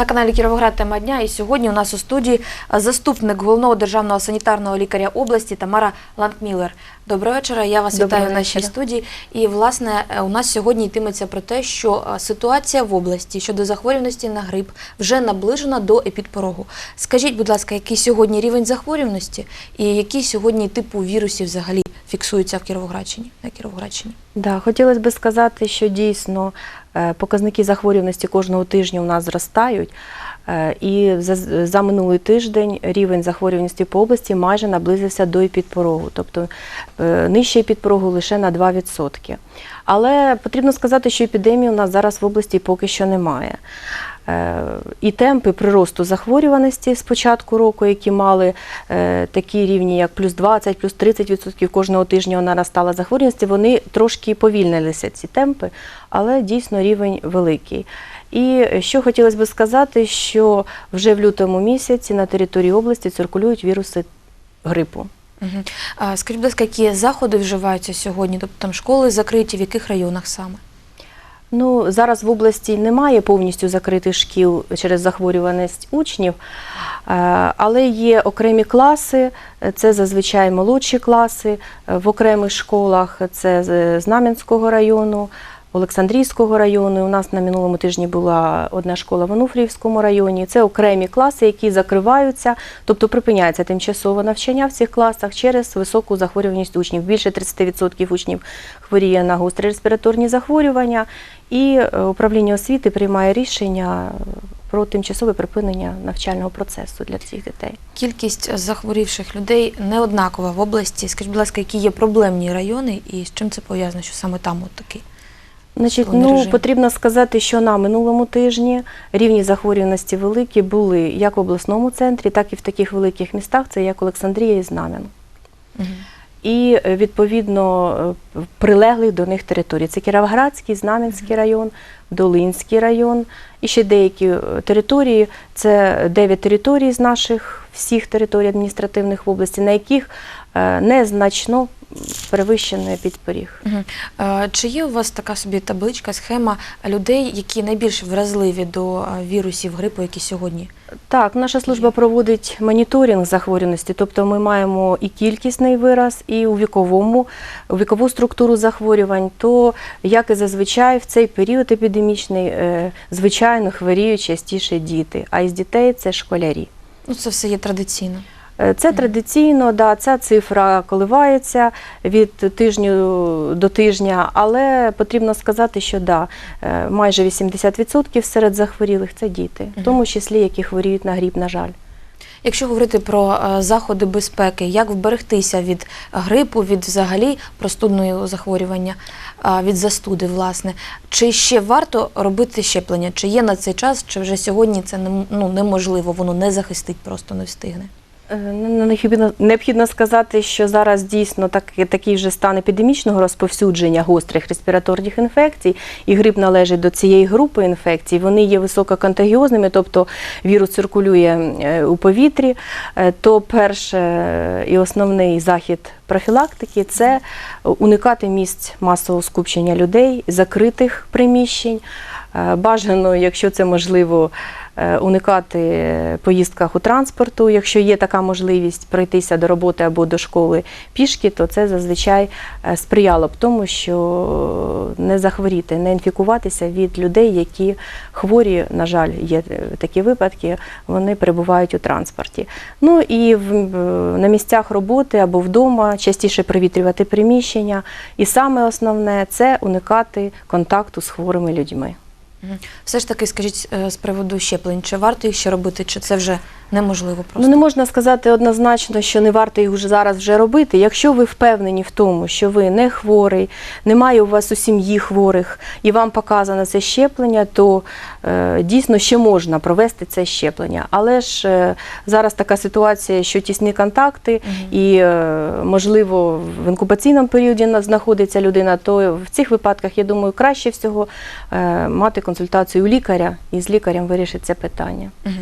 На каналі Кіровоград тема дня. І сьогодні у нас у студії заступник головного державного санітарного лікаря області Тамара Ланкмілер. Доброго вечора. Я вас Доброго вітаю в нашій студії. І власне е, у нас сьогодні йтиметься про те, що ситуація в області щодо захворюваності на грип вже наближена до епідпорогу. Скажіть, будь ласка, який сьогодні рівень захворюваності і які сьогодні типу вірусів взагалі фіксуються в Кіровоградщині на Кіровоградщині? Да, хотілося б сказати, що дійсно е, показники захворюваності кожного тижня у нас зростають. Е, І за, за минулий тиждень рівень захворюваності по області майже наблизився до підпорогу, тобто е, нижче підпорогу лише на 2%. Але потрібно сказати, що епідемії у нас зараз в області поки що немає. Е, І темпи приросту захворюваності з початку року, які мали е, такі рівні, як плюс 20, плюс 30% кожного тижня вона наростала захворюваності, вони трошки повільнилися ці темпи, але дійсно рівень великий. І що хотілося б сказати, що вже в лютому місяці на території області циркулюють віруси грипу. А, скажіть, будь ласка, які заходи вживаються сьогодні? Тобто там школи закриті, в яких районах саме? Ну, зараз в області немає повністю закритих шкіл через захворюваність учнів, е, але є окремі класи, е, це зазвичай молодші класи, е, в окремих школах це з Знам'янського району, Олександрійського району. У нас на минулому тижні була одна школа в Онуфріївському районі. Це окремі класи, які закриваються, тобто припиняється тимчасове навчання в цих класах через високу захворюваність учнів. Більше 30% учнів хворіє на гострі респіраторні захворювання, і е, управління освіти приймає рішення про тимчасове припинення навчального процесу для цих дітей. Кількість захворівших людей не однакова в області. Скажіть, будь ласка, які є проблемні райони і з чим це пов'язано, що саме там от такий? Значить, ну режим. потрібно сказати, що на минулому тижні рівні захворюваності великі були як в обласному центрі, так і в таких великих містах, це як Олександрія і Знам'ян. І е, відповідно е, прилеглих до них територій. Це Кіровоградський, Знам'янський район, Долинський район і ще деякі е, території. Це 9 територій з наших всіх територій адміністративних в області, на яких незначно перевищений підпоріг. Угу. Чи є у вас така собі табличка, схема людей, які найбільш вразливі до вірусів грипу, які сьогодні? Так, наша служба проводить моніторинг захворюваності, тобто ми маємо і кількісний вираз, і у віковому, у вікову структуру захворювань. То, як і зазвичай, в цей період епідемічний, е, звичайно, хворіють частіше діти, а із дітей це школярі. Ну, це все є традиційно. Е, Це традиційно, да, ця цифра коливається від тижню до тижня, але потрібно сказати, що да, е, майже 80% серед захворілих це діти, в тому числі які хворіють на гріб, на жаль. Якщо говорити про е, заходи безпеки, як вберегтися від грипу, від взагалі простудного захворювання, від застуди, власне, чи ще варто робити щеплення? Чи є на цей час, чи вже сьогодні це ну, неможливо, воно не захистить, просто не встигне? Е, ну, Необхідно, необхідно сказати, що зараз дійсно так, такий вже стан епідемічного розповсюдження гострих респіраторних інфекцій, і грип належить до цієї групи інфекцій. Вони є висококонтагіозними, тобто вірус циркулює е, у повітрі. Е, То перше і основний захід профілактики це уникати місць масового скупчення людей, закритих приміщень. Бажано, якщо це можливо, уникати е, поїздках у транспорту. Якщо є така можливість пройтися до роботи або до школи пішки, то це зазвичай е, сприяло б тому, що не захворіти, не інфікуватися від людей, які хворі, на жаль, є е, такі випадки, вони перебувають у транспорті. Ну і в, на місцях роботи або вдома частіше провітрювати приміщення. І саме основне це уникати контакту з хворими людьми. Все ж таки, скажіть е, з приводу щеплень, чи варто їх ще робити, чи це вже неможливо просто. Ну не можна сказати однозначно, що не варто їх вже зараз вже робити. Якщо ви впевнені в тому, що ви не хворий, немає у вас у сім'ї хворих і вам показано це щеплення, то е, дійсно ще можна провести це щеплення. Але ж е, зараз така ситуація, що тісні контакти, і е, можливо в інкубаційному періоді на- знаходиться людина, то в цих випадках я думаю, краще всього е, мати консультацію у лікаря і з лікарем вирішити це питання. Мгм.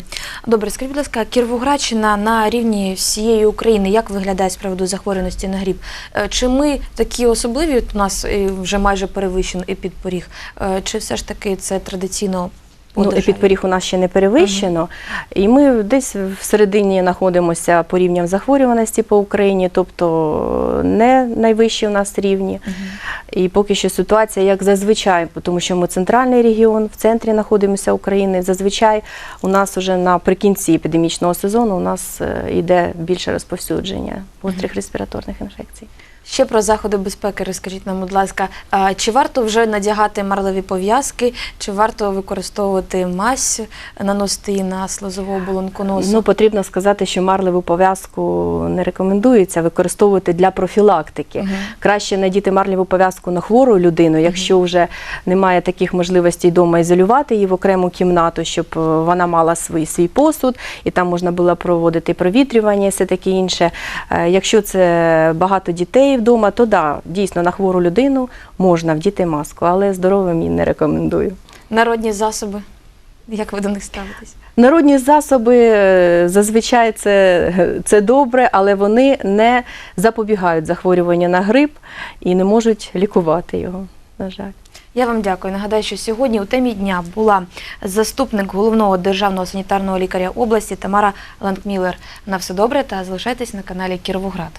Добре, скажіть, будь ласка, Кіровоградщина на рівні всієї України як виглядає з приводу захворюваності на гріб? Е, Чи ми такі особливі? У нас е, вже майже перевищений епідпоріг, Е, чи все ж таки це традиційно Ну, державі? епідперіг у нас ще не перевищено, і ми десь в середині знаходимося по рівням захворюваності по Україні, тобто не найвищі у нас рівні. І поки що ситуація як зазвичай, тому що ми центральний регіон, в центрі знаходимося України. Зазвичай у нас вже наприкінці епідемічного сезону у нас е, йде більше розповсюдження гострих респіраторних інфекцій. Ще про заходи безпеки розкажіть нам, будь ласка, чи варто вже надягати марлеві пов'язки, чи варто використовувати мазь, наносити її на слизову оболонку носу? Ну, потрібно сказати, що марлеву пов'язку не рекомендується використовувати для профілактики. Мгм. Краще надіти марлеву пов'язку на хвору людину, якщо вже немає таких можливостей вдома ізолювати її в окрему кімнату, щоб е, вона мала свій, свій посуд, і там можна було проводити провітрювання і все таке інше. Е, Якщо це багато дітей вдома, то да, дійсно на хвору людину можна вдіти маску, але здоровим її не рекомендую. Народні засоби. Як ви до них ставитесь? Народні засоби е, зазвичай це, це добре, але вони не запобігають захворюванню на грип і не можуть лікувати його. На жаль. Я вам дякую. Нагадаю, що сьогодні у темі дня була заступник головного державного санітарного лікаря області Тамара Ланкмілер. На все добре та залишайтесь на каналі Кіровоград.